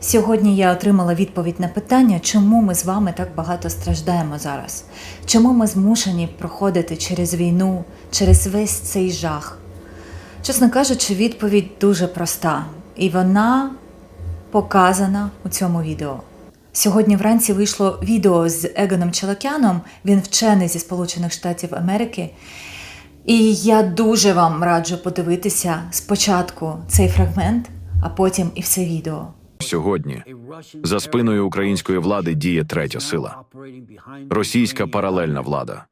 Сьогодні я отримала відповідь на питання, чому ми з вами так багато страждаємо зараз, чому ми змушені проходити через війну, через весь цей жах. Чесно кажучи, відповідь дуже проста, і вона показана у цьому відео. Сьогодні вранці вийшло відео з Егоном Челакяном, він вчений зі Сполучених Штатів Америки. І я дуже вам раджу подивитися спочатку цей фрагмент, а потім і все відео. Сьогодні за спиною української влади діє третя сила російська паралельна влада,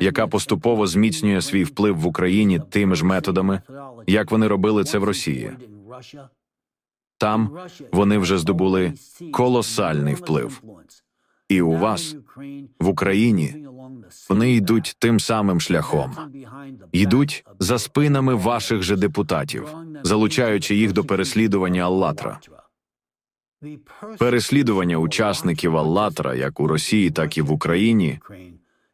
яка поступово зміцнює свій вплив в Україні тими ж методами, як вони робили це в Росії. Там вони вже здобули колосальний вплив. І у вас в Україні вони йдуть тим самим шляхом, йдуть за спинами ваших же депутатів, залучаючи їх до переслідування Аллатра. Переслідування учасників Аллатра як у Росії, так і в Україні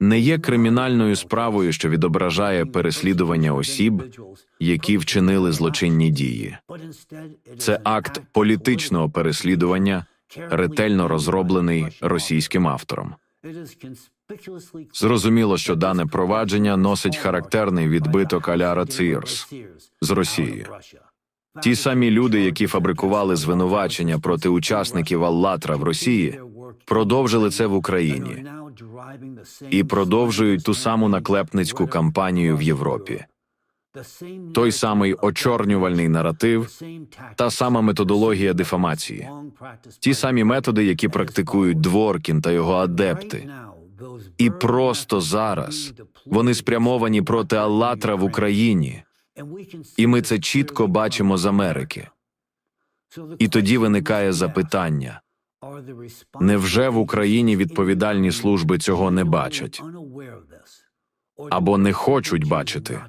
не є кримінальною справою, що відображає переслідування осіб, які вчинили злочинні дії. Це акт політичного переслідування, ретельно розроблений російським автором. Зрозуміло, що дане провадження носить характерний відбиток Аляра Цирс з Росії. Ті самі люди, які фабрикували звинувачення проти учасників Аллатра в Росії, продовжили це в Україні і продовжують ту саму наклепницьку кампанію в Європі. Той самий очорнювальний наратив, та сама методологія дефамації, ті самі методи, які практикують Дворкін та його адепти. І просто зараз вони спрямовані проти Аллатра в Україні, і ми це чітко бачимо з Америки. І тоді виникає запитання: невже в Україні відповідальні служби цього не бачать? або не хочуть бачити?